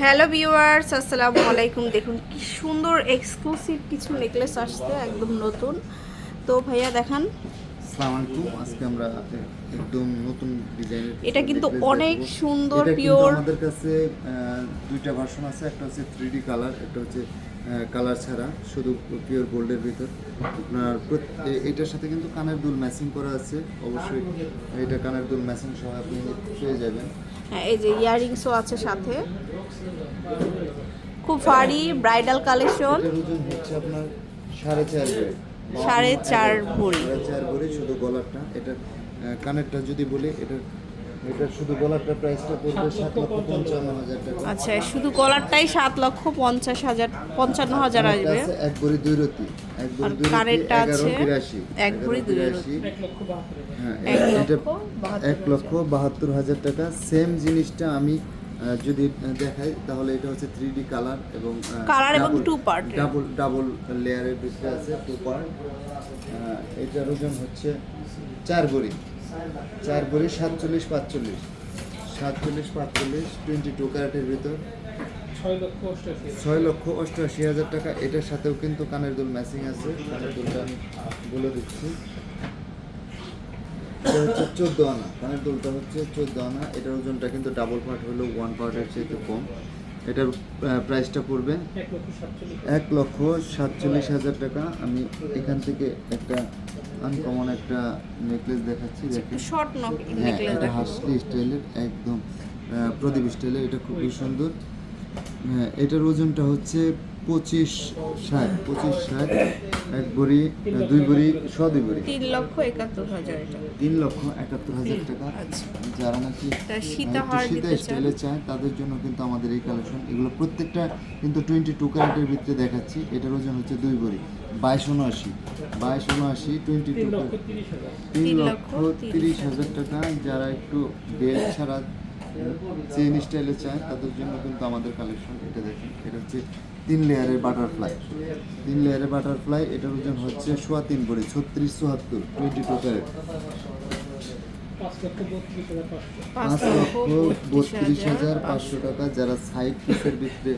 Hello viewers আসসালামু আলাইকুম দেখুন কি সুন্দর এক্সক্লুসিভ কিছু নেকলেস আসছে একদম নতুন। তো ভাইয়া দেখান। আসসালামু আলাইকুম। আজকে আমরা একদম নতুন ডিজাইনের এটা কিন্তু অনেক সুন্দর, পিওর আমাদের কাছে দুইটা ভার্সন আছে। একটা হচ্ছে থ্রি কালার একটা হচ্ছে কালার ছাড়া শুধু পিওর গোল্ডের ভিতর। আপনার এটার সাথে কিন্তু কানের দুল ম্যাচিং করা আছে অবশ্যই। এটা কানের দুল ম্যাচিং সহ আপনি পেয়ে যাবেন। হ্যাঁ এই যে ইয়াররিংসও আছে সাথে। খুব ফারি ব্রাইডাল কালেকশন হচ্ছে আপনার সাড়ে চার ভরি সাড়ে চার ভরি। সাড়ে চার ভরি শুধু গলারটা। এটা কানেরটা যদি বলি এটা এটা শুধু গলারটা প্রাইসটা পড়বে সাত লক্ষ পঞ্চান্ন হাজার টাকা। আচ্ছা শুধু গলারটাই সাত লক্ষ পঞ্চাশ হাজার পঞ্চান্ন হাজার কানেরটা আসবে? এক ভরি দুই রতি। এক ভরি দুই রতি আছে? বিরাশি। এক ভরি দুই রতি। বিরাশি। হ্যাঁ এক এটা লক্ষ বাহাত্তর লক্ষ হাজার। টাকা। সেম জিনিসটা আমি যদি দেখাই তাহলে এটা হচ্ছে থ্রি ডি কালার এবং Colour এবং part এর। ডাবল ডাবল লেয়ারের ভিতরে আছে টু পার্ট এটার ওজন হচ্ছে চার ভরি চার ভরি সাতচল্লিশ পাঁচচল্লিশ। সাতচল্লিশ পাঁচচল্লিশ টোয়েন্টি টু ক্যারেটের ভিতর। ছয় লক্ষ অষ্টআশি হাজার। টাকা। এটার সাথেও কিন্তু কানের দুল ম্যাচিং আছে। কানের দুলটা আমি বলে দিচ্ছি। এটা হচ্ছে চোদ্দ আনা। কানের দুলটা হচ্ছে চোদ্দ আনা। এটার ওজনটা কিন্তু ডাবল পার্ট হলেও ওয়ান পার্টের চেয়ে কম। এটার প্রাইসটা পড়বে এক লক্ষ সাতচল্লিশ হাজার টাকা। আমি এখান থেকে একটা আনকমন একটা নেকলেস দেখাচ্ছি শর্ট নক হ্যাঁ নেকলেস এটা দেখাবো। হাসলি স্টাইলের একদম প্রদীপ স্টাইলের এটা খুবই সুন্দর। হ্যাঁ এটার ওজনটা হচ্ছে পঁচিশ ষাট পঁচিশ ষাট এক বড়ি দুই বড়ি ছ দুই বড়ি। তিন লক্ষ একাত্তর হাজার তিন লক্ষ একাত্তর হাজার টাকা। আচ্ছা। যারা নাকি সীতা স্টাইলে চায় তাদের জন্য কিন্তু আমাদের এই কালেকশন। এগুলো প্রত্যেকটা কিন্তু টোয়েন্টি টু ক্যারেটের ভিতরে দেখাচ্ছি। এটার ওজন হচ্ছে দুই বড়ি। বাইশ উনআশি বাইশ উনআশি টোয়েন্টি টু তিন লক্ষ তিরিশ হাজার টাকা। যারা একটু বেল্ট ছাড়া চেইন স্টাইলে চায় তাদের জন্য কিন্তু আমাদের কালেকশন এটা দেখেন, এটা হচ্ছে তিন লেয়ারের বাটারফ্লাই তিন লেয়ারের বাটারফ্লাই এটার ওজন হচ্ছে সোয়া তিন বড়ি ছত্রিশ চুয়াত্তর টোয়েন্টি টু ক্যারেট পাঁচ লক্ষ বত্রিশ হাজার পাঁচশো টাকা যারা সাইড পিসের ভিতরে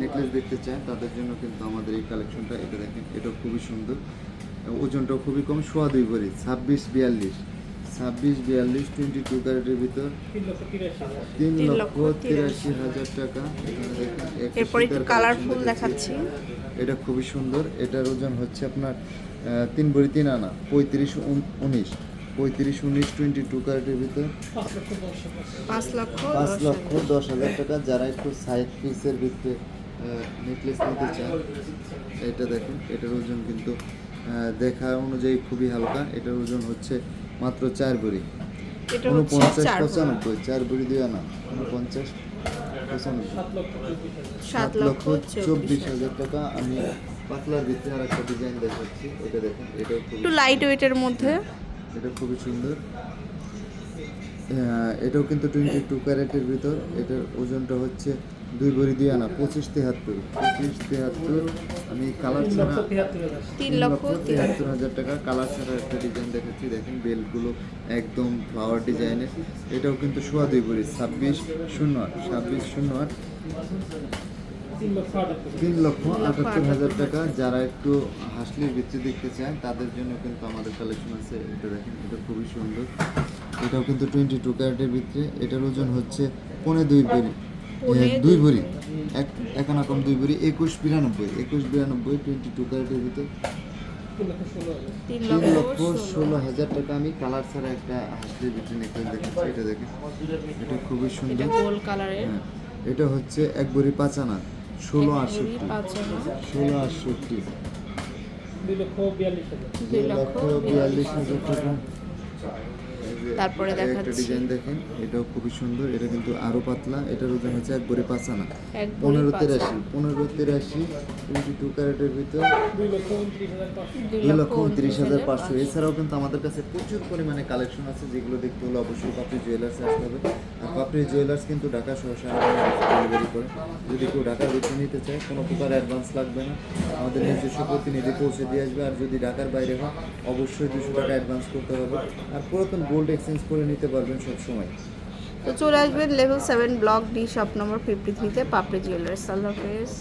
নেকলেস দেখতে চায়, তাদের জন্য কিন্তু আমাদের এই কালেকশনটা এটা দেখেন এটা খুবই সুন্দর। ওজনটাও খুবই কম, সোয়া দুই ভরি, ছাব্বিশ বিয়াল্লিশ। ছাব্বিশ বিয়াল্লিশ টোয়েন্টি টু ক্যারেটের ভিতর তিন লক্ষ তিরাশি হাজার। টাকা। এরপর একটু কালারফুল দেখাচ্ছি? এটা খুবই সুন্দর। এটার ওজন হচ্ছে আপনার তিন ভরি তিন আনা পঁয়ত্রিশ উন- উনিশ। পঁয়ত্রিশ উনিশ টোয়েন্টি টু ক্যারেটের ভিতর। পাঁচ লক্ষ দশ হাজার। পাঁচ লক্ষ দশ হাজার। টাকা। যারা একটু সাইড পিসের ভিতরে নেকলেস নিতে চান এটা দেখেন এটার ওজন কিন্তু দেখা অনুযায়ী খুবই হালকা। এটার ওজন হচ্ছে মাত্র চার বড়ি এটা উনপঞ্চাশ পঁচানব্বই চার বড়ি দুই আনা। উনপঞ্চাশ পঁচানব্বই। সাত লক্ষ চব্বিশ হাজার। টাকা। আমি পাতলার ভিতরে আর একটা ডিজাইন দেখাচ্ছি। এটা দেখেন এটাও একটু লাইট ওয়েটের মধ্যে। এটা খুবই সুন্দর। এটাও কিন্তু টোয়েন্টি টু ক্যারেটের ভিতর। এটার ওজনটা হচ্ছে দুই ভরি দুই আনা পঁচিশ তেহাত্তর। পঁচিশ তেহাত্তর আমি কালার ছাড়া তিন লক্ষ তেহাত্তর হাজার টাকা। কালার ছাড়া একটা ডিজাইন দেখাচ্ছি দেখেন বেলগুলো একদম ফ্লাওয়ার ডিজাইনের এটাও কিন্তু সোয়া দুই ভরি ছাব্বিশ শূন্য আট ছাব্বিশ শূন্য আট। তিন লক্ষ আটাত্তর হাজার। টাকা। যারা একটু হাসলির ভিত্তি দেখতে চায় তাদের জন্য কিন্তু আমাদের কালেকশন আছে। এটা দেখেন এটা খুবই সুন্দর। এটাও কিন্তু টোয়েন্টি টু ক্যারেটের ভিতরে। এটার ওজন হচ্ছে পনে দুই ভরি দুই ভরি। এক একানা কম দুই ভরি একুশ বিরানব্বই একুশ বিরানব্বই টোয়েন্টি টু ক্যারেটের ভিতরে। তিন লক্ষ ষোলো হাজার। টাকা আমি কালার ছাড়া একটা হাসলির ভিতরে নেকলেস দেখাচ্ছি এটা দেখেন। এটা খুবই সুন্দর। গোল কালারের। হ্যাঁ এটা হচ্ছে এক ভরি পাঁচ আনা ষোলো আটষট্টি। পাঁচ ষোলো আটষট্টি। দুই লক্ষ বিয়াল্লিশ হাজার। দুই লক্ষ বিয়াল্লিশ হাজার টাকা। তারপরে দেখাচ্ছি। ডিজাইন দেখেন এটাও খুবই সুন্দর এটা কিন্তু আরও পাতলা এটার ওজন হচ্ছে এক বড়ি পাঁচ আনা। পনেরো তিরাশি পনেরো তিরাশি টোয়েন্টি টু ক্যারেটের ভিতর দুই লক্ষ উনত্রিশ হাজার পাঁচশো। এছাড়াও কিন্তু আমাদের কাছে প্রচুর পরিমাণে কালেকশন আছে যেগুলো দেখতে হলে অবশ্যই পাপড়ি জুয়েলার্সে আসতে হবে। আর পাপড়ি জুয়েলার্স কিন্তু ঢাকা সহ সারা ডেলিভারি করে। যদি কেউ ঢাকার ভিতরে নিতে চায় কোনো প্রকার অ্যাডভান্স লাগবে না। আমাদের নিজস্ব প্রতিনিধি পৌঁছে দিয়ে আসবে। আর যদি ঢাকার বাইরে হয় অবশ্যই দুশো টাকা অ্যাডভান্স করতে হবে। আর পুরাতন গোল্ড এক্সচেঞ্জ করে নিতে পারবেন সব সময় তো চলে আসবেন level seven block D shop number fifty থ্রিতে পাপড়ি জুয়েলার্স আল্লাহ হাফেজ